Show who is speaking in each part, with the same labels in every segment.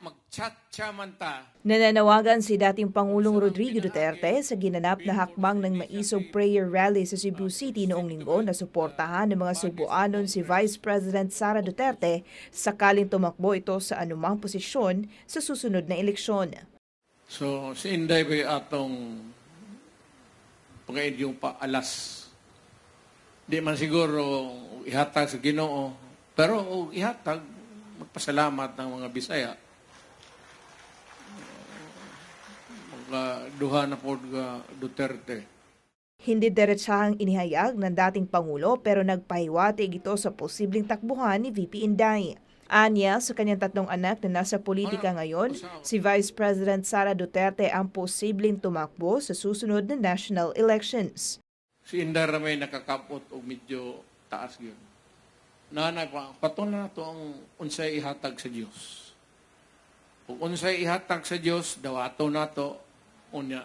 Speaker 1: magchat-cha man ta.
Speaker 2: Nananawagan si dating Pangulong Rodrigo Duterte sa ginanap na hakbang ng maisog prayer rally sa Cebu City noong linggo na suportahan ng mga Cebuanon si Vice President Sara Duterte sakaling tumakbo ito sa anumang posisyon sa susunod na eleksyon.
Speaker 1: So, si Inday ba atong pagkain yung paalas. Di man siguro ihatag sa ginoo, pero ihatag, magpasalamat ng mga Bisaya. Mga duha na po nga Duterte.
Speaker 2: Hindi diretsahang inihayag ng dating Pangulo pero nagpahiwatig ito sa posibleng takbuhan ni VP Inday. Anya, sa kanyang tatlong anak na nasa politika ngayon, si Vice President Sara Duterte ang posibleng tumakbo sa susunod na national elections.
Speaker 1: Si Inday Ramay nakakapot o medyo taas yun. Nanay pa, patunan na to ang unsay ihatag sa Dios. Kung unsay ihatag sa Dios, dawato na to, unya,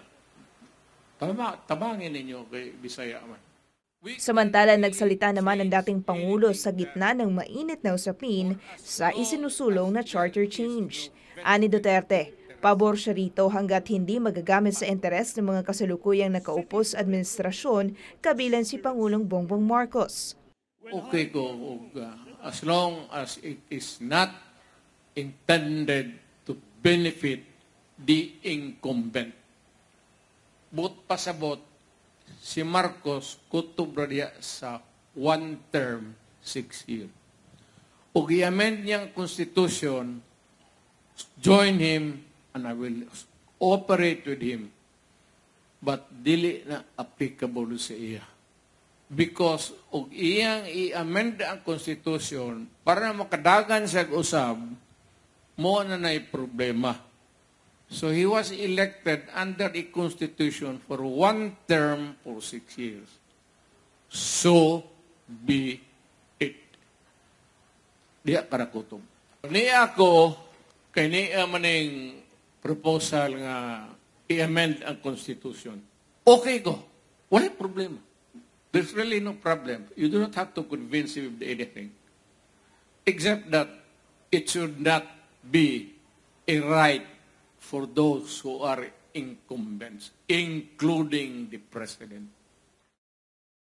Speaker 1: tama, tabangin ninyo kay Bisaya man.
Speaker 2: Samantala, nagsalita naman ang dating Pangulo sa gitna ng mainit na usapin sa isinusulong na charter change. Ani Duterte, pabor siya rito hanggat hindi magagamit sa interes ng mga kasalukuyang nakaupo sa administrasyon kabilang si Pangulong Bongbong Marcos.
Speaker 1: okay ko uh, as long as it is not intended to benefit the incumbent. But pasabot, si Marcos kutob ra diya sa one term, six years. Ug i-amend niyang constitution, join him, and I will operate with him. But dili na applicable sa iya because og iyang i-amend ang constitution para makadagan sa usab mo na nay problema. So he was elected under the constitution for one term for six years. So be it. Diya karakutom. Niya ako, kay niya proposal nga i-amend ang constitution. Okay ko. Wala problema. There's really no problem. You do not have to convince him of anything. Except that it should not be a right for those who are incumbents, including the president.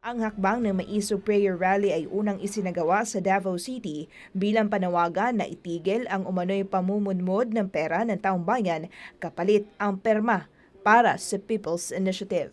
Speaker 2: Ang hakbang ng Maiso Prayer Rally ay unang isinagawa sa Davao City bilang panawagan na itigil ang umano'y pamumunmod ng pera ng taong bayan kapalit ang perma para sa People's Initiative.